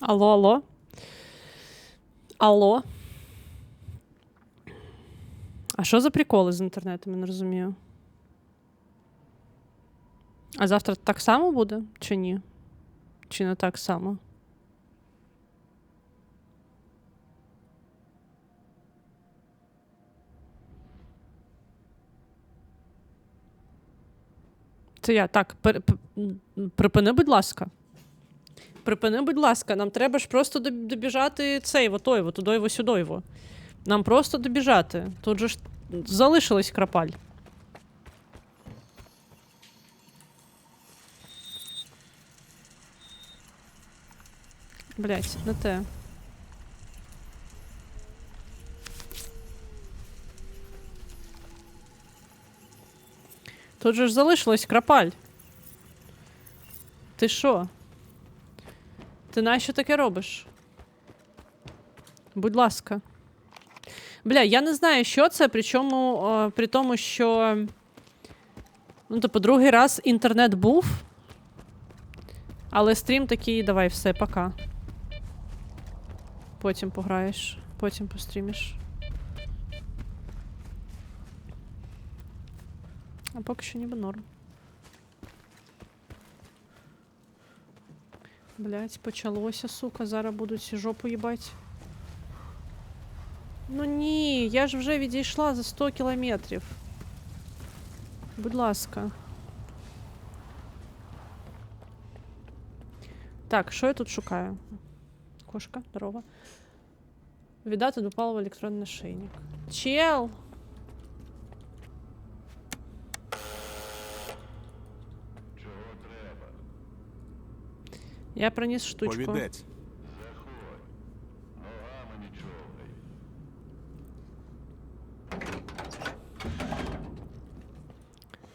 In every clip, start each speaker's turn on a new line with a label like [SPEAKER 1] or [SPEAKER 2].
[SPEAKER 1] Алло, алло. Алло. А що за приколи з інтернетом, я не розумію. А завтра так само буде, чи ні? Чи не так само? Це я так. припини, будь ласка. Припини, будь ласка, нам треба ж просто добіжати цей, отойво, тудойво, сюдойво. Нам просто добіжати. Тут же ж залишилась крапаль. Блять, не те. Тут же ж залишилась крапаль. Ти що? Ти нащо таке робиш? Будь ласка. Бля, я не знаю, що це, причому о, при тому, що. Ну, типу, другий раз інтернет був. Але стрім такий, давай, все, пока. Потім пограєш, потім пострімиш. А поки що ніби норм. Блять, почалося, сука, зараз будуть всі жопу їбать. Ну ні, я ж вже відійшла за 100 кілометрів. Будь ласка. Так, що я тут шукаю? Кошка, здорова. Віддати до палива електронний нашийник. Чел! Я приніс штучку.
[SPEAKER 2] Повідець.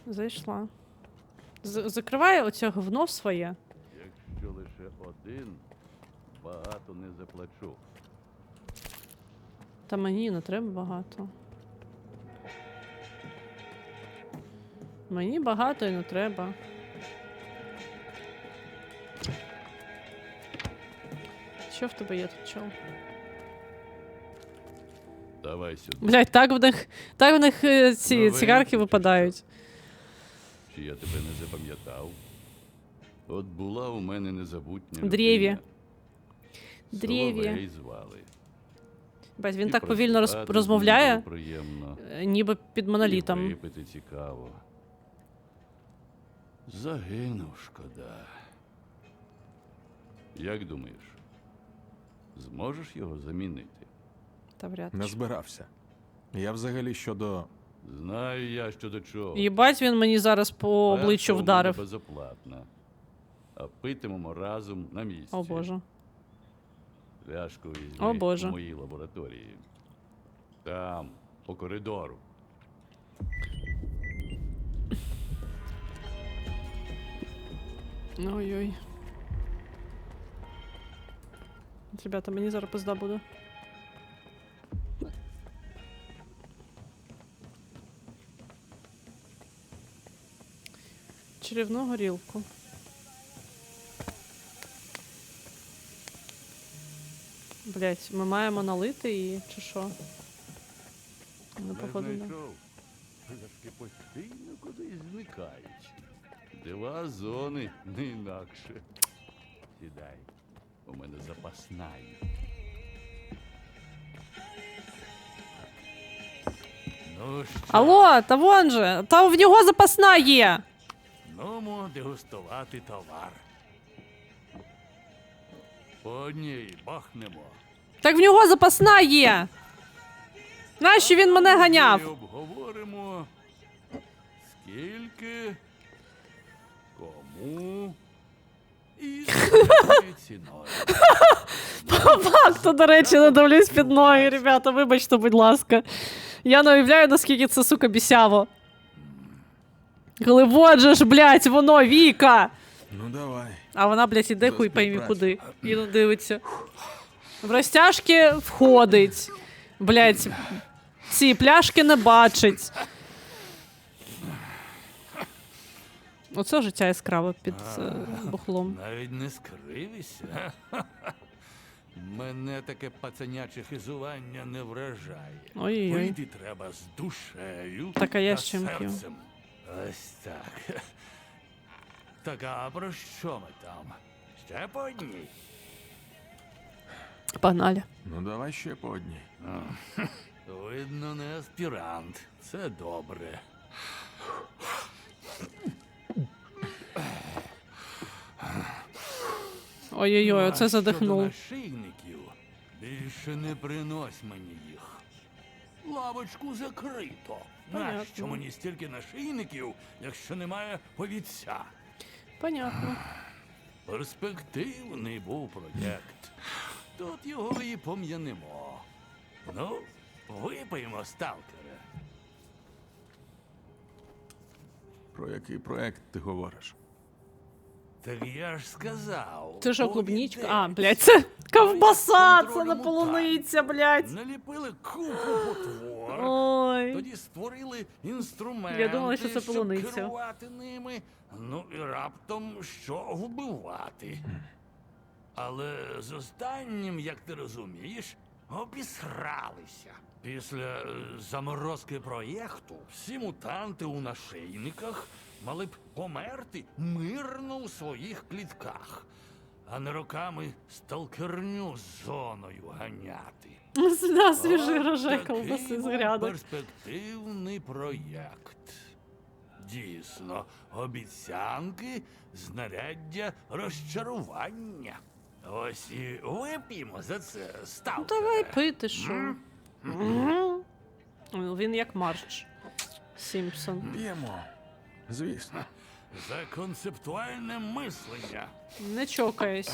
[SPEAKER 1] Зайшла. З- закривай оце говно своє.
[SPEAKER 3] Якщо лише один, багато не заплачу.
[SPEAKER 1] Та мені не треба багато. Мені багато і не треба. Що в тебе є тут чол?
[SPEAKER 3] Давай сюди.
[SPEAKER 1] Блять, так в них, так в них е, ці
[SPEAKER 3] Новенький
[SPEAKER 1] цигарки випадають.
[SPEAKER 3] Чи я тебе не запам'ятав? От була у мене незабутня.
[SPEAKER 1] Дрєві. Дрєві.
[SPEAKER 3] Звали.
[SPEAKER 1] Бать, він
[SPEAKER 3] І
[SPEAKER 1] так повільно роз, розмовляє,
[SPEAKER 3] Приємно.
[SPEAKER 1] е, ніби під
[SPEAKER 3] І
[SPEAKER 1] монолітом.
[SPEAKER 3] випити цікаво. Загинув, шкода. Як думаєш, зможеш його замінити?
[SPEAKER 1] Та вряд
[SPEAKER 2] Не
[SPEAKER 1] чи.
[SPEAKER 2] збирався. Я взагалі щодо.
[SPEAKER 3] Знаю я, що до чого.
[SPEAKER 1] Їбать, він мені зараз по обличчю
[SPEAKER 3] Перша у
[SPEAKER 1] вдарив.
[SPEAKER 3] Безоплатна. А питимемо разом на місці.
[SPEAKER 1] О боже.
[SPEAKER 3] Пляшку візьми
[SPEAKER 1] О, Боже.
[SPEAKER 3] в моїй лабораторії. Там, по коридору.
[SPEAKER 1] Ой-ой. Ребята, мені зараз пизда буде. Чарівну горілку. Блять, ми маємо налити її, чи що? Ну, походу,
[SPEAKER 3] знайшов. Пляшки постійно кудись зникають. Дива зони не інакше. Сідай. У мене запасна. Ну що,
[SPEAKER 1] Алло, та вон же! Та в нього запасна є!
[SPEAKER 3] нумо дегустувати товар. По одній бахнемо.
[SPEAKER 1] Так в нього запасна є! Нащо він мене
[SPEAKER 3] Ми
[SPEAKER 1] ганяв?
[SPEAKER 3] обговоримо, скільки, кому ціною.
[SPEAKER 1] Факту, до речі, не дивлюсь під ноги, ребята, вибачте, будь ласка. Я не уявляю, наскільки це, сука, бісяво. Коли вот же ж, блядь, воно, Віка!
[SPEAKER 2] Ну давай.
[SPEAKER 1] А вона, блядь, іде хуй
[SPEAKER 2] співпрацю.
[SPEAKER 1] куди. І не дивиться. В розтяжки входить. Блядь, ці пляшки не бачить. Оце життя яскраве під е, бухлом.
[SPEAKER 3] Навіть не скривися. Мене таке пацаняче хизування не вражає.
[SPEAKER 1] Ой-ой-ой.
[SPEAKER 3] Пити треба з душею
[SPEAKER 1] Так, а я
[SPEAKER 3] та
[SPEAKER 1] з чим п'ю?
[SPEAKER 3] серцем. Ось так. Так, а про що ми там? Ще по одній?
[SPEAKER 1] Погнали.
[SPEAKER 2] Ну давай ще по одній.
[SPEAKER 3] Видно, не аспірант. Це добре.
[SPEAKER 1] Ой-ой-ой, оце задихнув.
[SPEAKER 3] нашийників, більше не принось мені їх. Лавочку закрито.
[SPEAKER 1] Понятно.
[SPEAKER 3] Нащо мені стільки нашийників, якщо немає повідця?
[SPEAKER 1] Понятно.
[SPEAKER 3] Перспективний був проєкт. Тут його і пом'янемо. Ну, випиймо, сталкере.
[SPEAKER 2] Про який проект ти говориш?
[SPEAKER 3] Так я ж сказав.
[SPEAKER 1] Це що, клубничка? А, блядь, це ковбаса, це не полуниця, блядь.
[SPEAKER 3] Наліпили купу потворок.
[SPEAKER 1] Ой.
[SPEAKER 3] Тоді створили інструменти,
[SPEAKER 1] Я думала, що це
[SPEAKER 3] щоб
[SPEAKER 1] полуниця.
[SPEAKER 3] керувати ними, ну і раптом що вбивати. Але з останнім, як ти розумієш, обісралися. Після е, заморозки проєкту всі мутанти у нашийниках мали б померти мирно у своїх клітках, а не роками сталкерню з зоною ганяти.
[SPEAKER 1] Да, свіжий
[SPEAKER 3] такий
[SPEAKER 1] ковбаси з грядок.
[SPEAKER 3] Перспективний проєкт. Дійсно, обіцянки, знаряддя розчарування. Ось і вип'ємо за це
[SPEAKER 1] Ну давай пити, що. Він як Марч. Сімпсон.
[SPEAKER 2] П'ємо. Звісно.
[SPEAKER 3] За концептуальне мислення.
[SPEAKER 1] Не чокаюсь.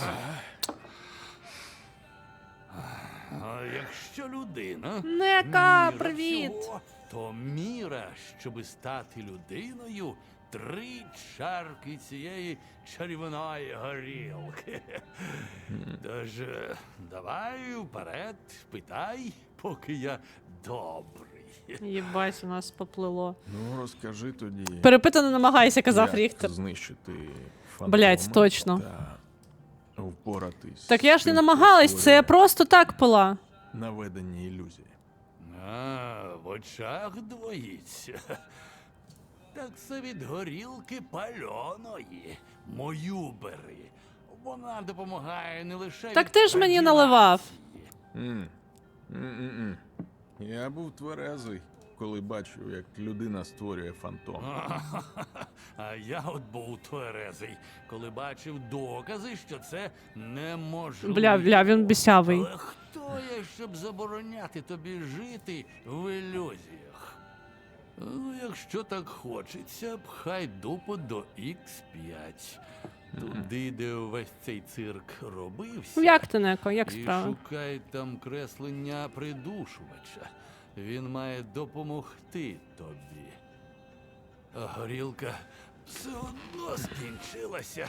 [SPEAKER 3] А якщо людина
[SPEAKER 1] Нека,
[SPEAKER 3] міра
[SPEAKER 1] привіт!
[SPEAKER 3] всього, то міра, щоби стати людиною, три чарки цієї чарівної горілки. Тож е, давай вперед, питай, поки я добрий.
[SPEAKER 1] Єбать, у нас поплило.
[SPEAKER 2] Ну розкажи тоді.
[SPEAKER 1] Перепити не намагайся, казав
[SPEAKER 2] як
[SPEAKER 1] Ріхтер.
[SPEAKER 2] Знищити
[SPEAKER 1] Блядь,
[SPEAKER 2] фантома
[SPEAKER 1] точно.
[SPEAKER 2] Та впоратись.
[SPEAKER 1] Так я ж не намагалась, це я просто так пила.
[SPEAKER 2] наведення ілюзії.
[SPEAKER 3] А, в очах двоїться. Так це від горілки пальоної. Мою бери. Вона допомагає не лише.
[SPEAKER 1] Так
[SPEAKER 3] від
[SPEAKER 1] ти ж мені наливав.
[SPEAKER 3] радіації.
[SPEAKER 2] М. М-м-м. Я був тверезий, коли бачив, як людина створює фантом.
[SPEAKER 3] А я от був тверезий, коли бачив докази, що це неможливо.
[SPEAKER 1] Бля, бля, він бісявий.
[SPEAKER 3] Але хто я, щоб забороняти тобі жити в ілюзіях? Ну, якщо так хочеться, пхай дупу до X5. Туди, де увесь цей цирк робився.
[SPEAKER 1] Ну, Як ти, Неко, як
[SPEAKER 3] І
[SPEAKER 1] справа?
[SPEAKER 3] шукай там креслення придушувача. Він має допомогти тобі. А горілка все одно скінчилася.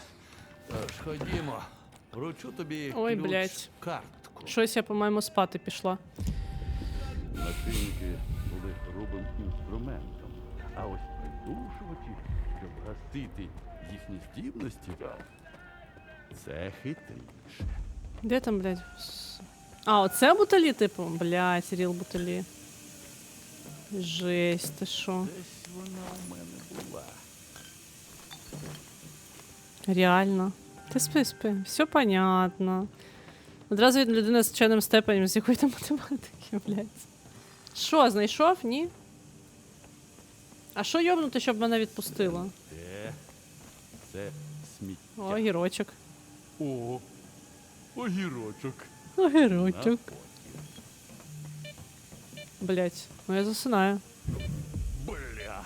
[SPEAKER 3] Тож ходімо, вручу тобі
[SPEAKER 1] Ой,
[SPEAKER 3] ключ
[SPEAKER 1] блядь.
[SPEAKER 3] картку.
[SPEAKER 1] Щось я, по-моєму, спати пішла.
[SPEAKER 3] Нашийники були грубим інструментом, а ось придушувачі, щоб гасити їхні здібності, це хитріше.
[SPEAKER 1] Де там, блядь? А, оце бутилі, типу? Блядь, ріл бутилі. Жесть, ти що?
[SPEAKER 3] Десь вона у мене була.
[SPEAKER 1] Реально. Ти спи, спи. Все понятно. Одразу від людини з вченим степенем, з якої там математики, блядь. Що, знайшов? Ні? А що йобнути, щоб мене відпустило?
[SPEAKER 3] Де? Це сміття.
[SPEAKER 1] О, огірочок.
[SPEAKER 3] О, огірочок.
[SPEAKER 1] Огірочок. Блять, ну я засинаю.
[SPEAKER 3] Бля,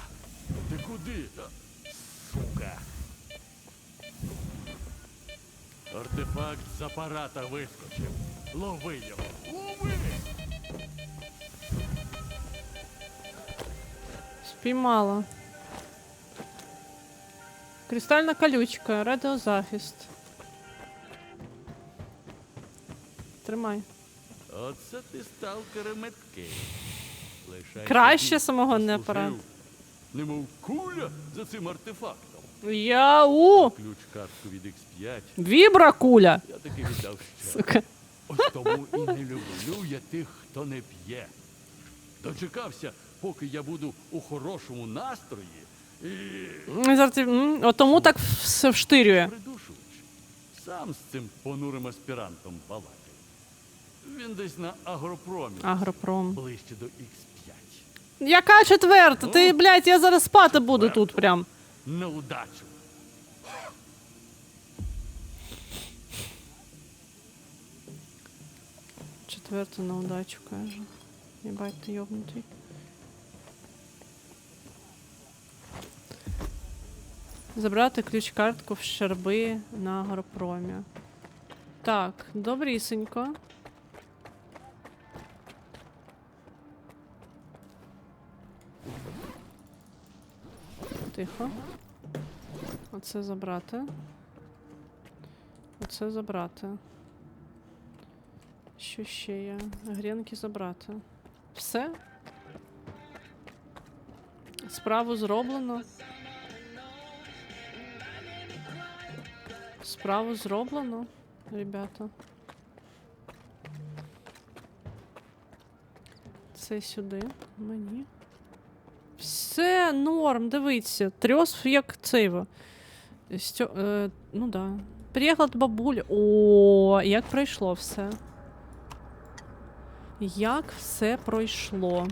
[SPEAKER 3] ти куди? Сука. Артефакт з апарата вискочив. Лови його. Лови!
[SPEAKER 1] Спіймала. Кристальна колючка, радіозахист. Тримай.
[SPEAKER 3] Оце ти сталкери метки. Лишайся
[SPEAKER 1] Краще самогонний
[SPEAKER 3] заслужив.
[SPEAKER 1] апарат.
[SPEAKER 3] Немов куля за цим артефактом.
[SPEAKER 1] Яу!
[SPEAKER 3] Ключ картку від X5.
[SPEAKER 1] Вібра куля!
[SPEAKER 3] Я таки віддав ще.
[SPEAKER 1] Сука.
[SPEAKER 3] Ось тому і не люблю я тих, хто не п'є. Дочекався, поки я буду у хорошому настрої і
[SPEAKER 1] Зараз, тому так все вштирює.
[SPEAKER 3] придушувач. Сам з цим понурим аспірантом балакаю. Він десь на агропромі,
[SPEAKER 1] Агропром.
[SPEAKER 3] ближче до Х5.
[SPEAKER 1] Яка четверта? Ти, блядь, я зараз спати буду тут прям.
[SPEAKER 3] На удачу.
[SPEAKER 1] Четверта на удачу, каже. Єбать, ти йобнутий. Забрати ключ-картку в щерби на агропромі. Так, добрісенько. Тихо. Оце забрати. Оце забрати. Що ще є? Грінки забрати. Все? Справу зроблено. Справу зроблено, ребята. Це сюди, мені. Все норм, дивіться. Трьос як цейво. Стьо... Е, ну да. Приїхала бабуля. О, як пройшло все. Як все пройшло?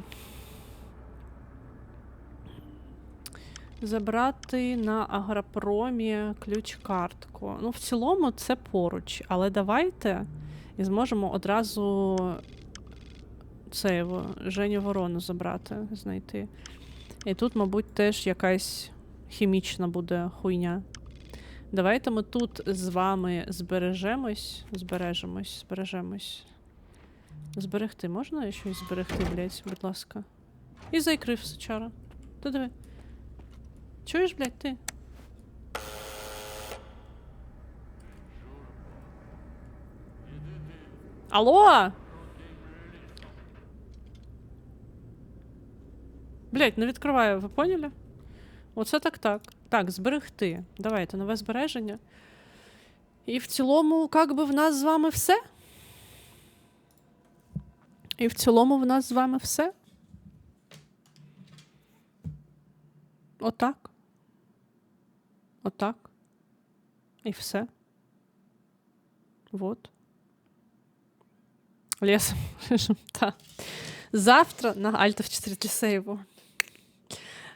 [SPEAKER 1] Забрати на агропромі ключ-картку. Ну, в цілому це поруч, але давайте і зможемо одразу це Женю Ворону забрати, знайти. І тут, мабуть, теж якась хімічна буде хуйня. Давайте ми тут з вами збережемось. Збережемось, збережемось. Зберегти можна щось зберегти, блядь, будь ласка. І закрив сучара. Ти диви. Чуєш, блядь, ти? Алло? Блять, не відкриваю, ви поняли? Оце так так. Так, зберегти. Давайте нове збереження. І в цілому, як би в нас з вами все? І в цілому в нас з вами все. Отак. Отак. І все. Вот. Лес. Та. Завтра на Альта в 4 для сейву.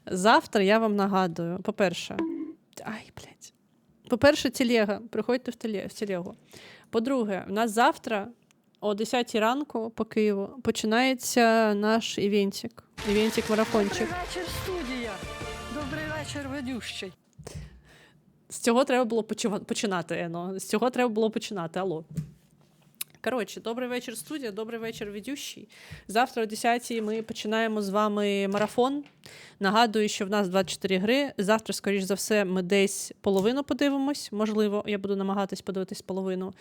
[SPEAKER 1] Завтра я вам нагадую. По-перше, ай, блядь. По-перше, телега. Приходьте в, теле, в телегу. По-друге, у нас завтра о 10 ранку по Києву починається наш івентик. Івентик марафончик.
[SPEAKER 4] Добрий вечір, студія. Добрий вечір, ведющий.
[SPEAKER 1] З цього треба було починати, Ено. З цього треба було починати. Алло. Коротше, добрий вечір, студія, добрий вечір, ведющий. Завтра о 10 ми починаємо з вами марафон. Нагадую, що в нас 24 гри. Завтра, скоріш за все, ми десь половину подивимось. Можливо, я буду намагатись подивитись половину.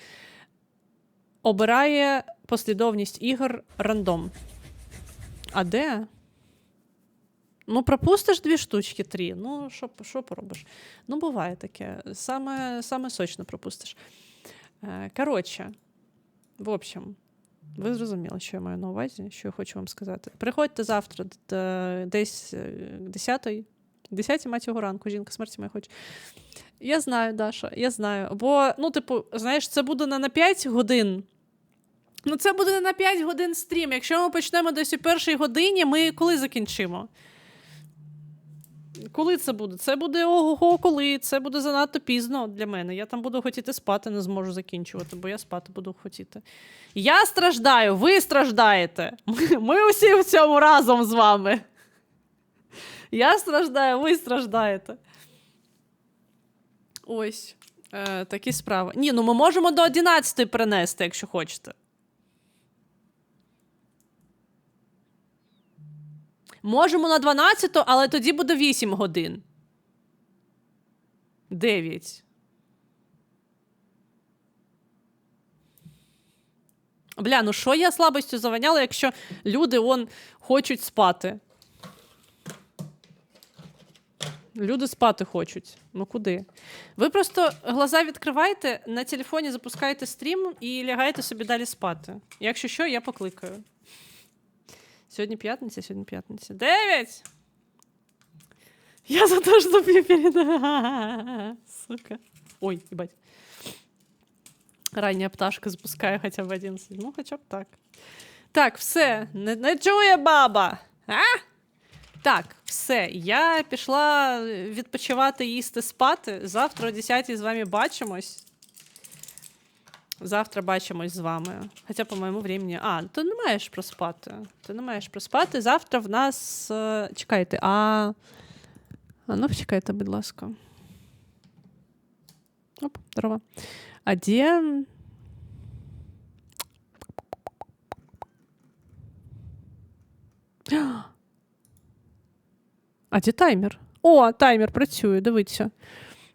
[SPEAKER 1] Обирає послідовність ігор рандом. А де? Ну, пропустиш дві штучки, три. Ну, що, що поробиш? Ну, буває таке. Саме, саме сочно пропустиш. Е, Коротше, в общем, ви зрозуміли, що я маю на увазі, що я хочу вам сказати. Приходьте завтра десь е, 10-й, 10 мать його ранку, жінка смерті моя хоче. Я знаю, Даша, я знаю. Бо, ну, типу, знаєш, це буде не на 5 годин. Ну, це буде не на 5 годин стрім. Якщо ми почнемо десь у першій годині, ми коли закінчимо? Коли це буде? Це буде ого, коли. Це буде занадто пізно для мене. Я там буду хотіти спати, не зможу закінчувати, бо я спати буду хотіти. Я страждаю, ви страждаєте. Ми, усі в цьому разом з вами. Я страждаю, ви страждаєте. Ось. Е, такі справи. Ні, ну ми можемо до 11 перенести, якщо хочете. Можемо на 12, але тоді буде 8 годин. 9. Бля, ну що я слабостю заваняла, якщо люди он хочуть спати? Люди спати хочуть. Ну куди? Ви просто глаза відкривайте, на телефоні запускаєте стрім і лягаєте собі далі спати. Якщо що, я покликаю. Сьогодні п'ятниця, сьогодні п'ятниця. Дев'ять! Я за те, що п'ю перед... Сука. Ой, їбать. Рання пташка запускає хоча б 11. Ну, хоча б так. Так, все. Не, не чує баба. А? Так, все. Я пішла відпочивати, їсти, спати. Завтра о 10 з вами бачимось. Завтра бачимось з вами. Хоча, по моєму времени. А, ти не маєш проспати. Ти не маєш проспати. Завтра в нас. е, Чекайте, а. А ну, почекайте, будь ласка. Оп, здорово. А де. А де таймер? О, таймер працює, дивіться.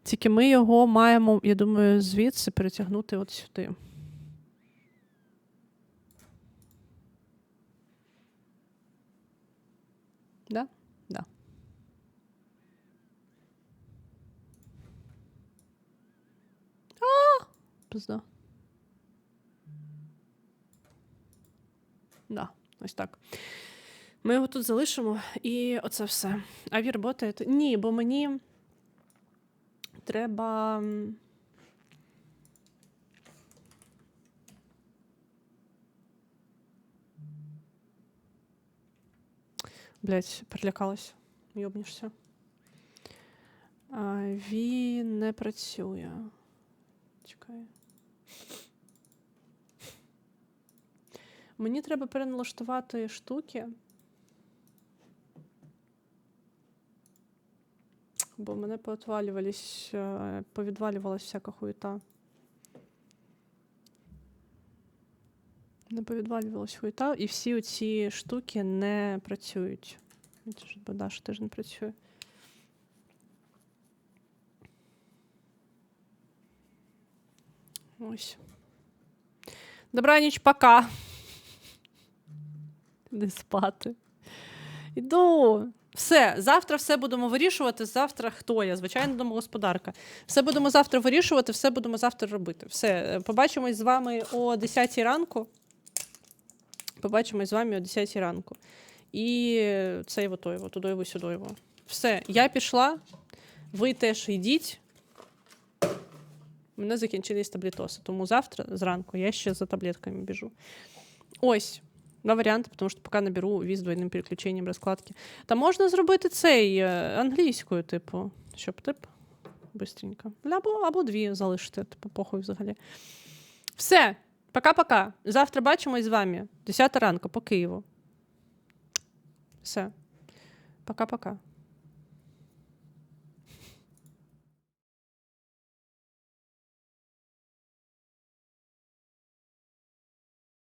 [SPEAKER 1] Тільки ми його маємо, я думаю, звідси перетягнути от сюди. Да? Да. А! Пизда. Да, ось так. Ми його тут залишимо, і оце все. А ви роботаєте? Ні, бо мені треба. Блять, перелякалась. Йобнішся. Він не працює. Чекай. Мені треба переналаштувати штуки. Бо мене поотвалювались, е, повідвалювалась всяка хуєта. Не повідвалювалась хуєта, і всі оці штуки не працюють. Це ж беда, що теж не працює. Ось. Добраніч, пока. Не спати. Іду. Все, завтра все будемо вирішувати. Завтра хто я? Звичайно, домогосподарка. Все будемо завтра вирішувати, все будемо завтра робити. Все, е, побачимось з вами о 10 ранку. Побачимось з вами о 10 ранку. І цей вотоєво, тудоєво, сюдоєво. Все, я пішла. Ви теж йдіть. У мене закінчились таблетоси, тому завтра зранку я ще за таблетками біжу. Ось. Два варіанти, тому що поки наберу віз двойним переключенням розкладки. Та можна зробити цей е, англійською, типу, щоб тип бистренько. Або, або дві залишити, типу, похуй взагалі. Все, пока-пока. Завтра бачимось з вами. 10 ранку по Києву. Все. Пока-пока.